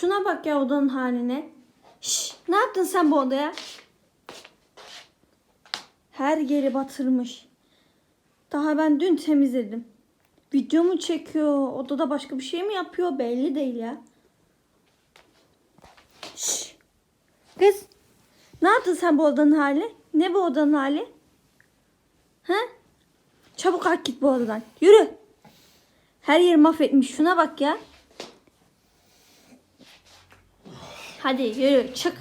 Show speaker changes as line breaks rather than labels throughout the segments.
Şuna bak ya odanın haline. Şş, ne yaptın sen bu odaya? Her yeri batırmış. Daha ben dün temizledim. Video mu çekiyor? Odada başka bir şey mi yapıyor? Belli değil ya. Şş. Kız. Ne yaptın sen bu odanın hali? Ne bu odanın hali? He? Çabuk kalk git bu odadan. Yürü. Her yeri mahvetmiş. Şuna bak ya. Hadi yürü çık.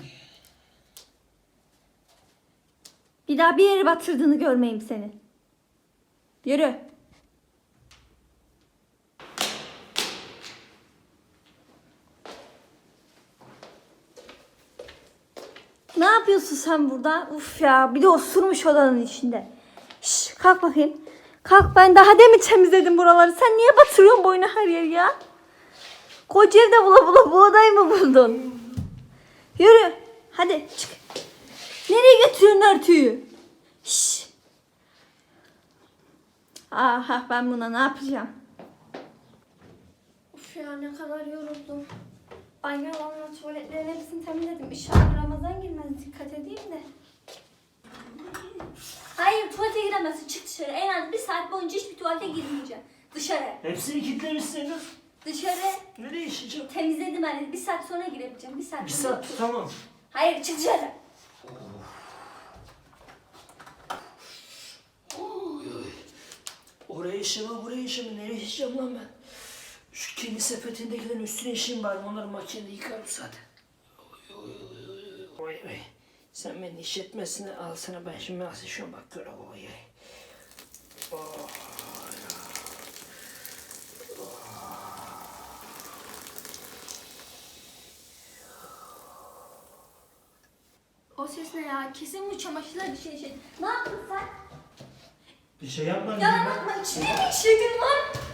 Bir daha bir yere batırdığını görmeyeyim seni. Yürü. Ne yapıyorsun sen burada? Uf ya bir de osurmuş odanın içinde. Şş, kalk bakayım. Kalk ben daha demin temizledim buraları. Sen niye batırıyorsun boyuna her yeri ya? Koca evde bula bula bu odayı mı buldun? Yürü. Hadi çık. Nereye götürüyorsun örtüyü? Şş. Aha ben buna ne yapacağım? Uf ya ne kadar yoruldum. Banyolarla tuvaletlerin hepsini temizledim. İnşallah Ramazan girmez dikkat edeyim de. Hayır tuvalete giremezsin çık dışarı. En az bir saat boyunca hiçbir tuvalete girmeyeceğim. Dışarı.
Hepsini kilitlemişsiniz.
Dışarı.
Nereye işeceğim?
Temizledim hani bir saat sonra girebileceğim. Bir saat
Bir
sonra.
saat tutamam.
Hayır çık dışarı.
Oraya işeme, buraya işeme. Nereye işeceğim lan ben? Şu kirli sepetindekilerin üstüne işeyim bari. Onları makinede yıkarım zaten. Oy, oy. Sen beni iş etmesine al sana ben şimdi nasıl işiyorum bak gör. Oy, oy. Oh,
O ses ne ya? Kesin bu çamaşırlar bir şey şey. Ne yaptın sen?
Bir şey yapmadım.
Yalan atma içine mi işledin lan?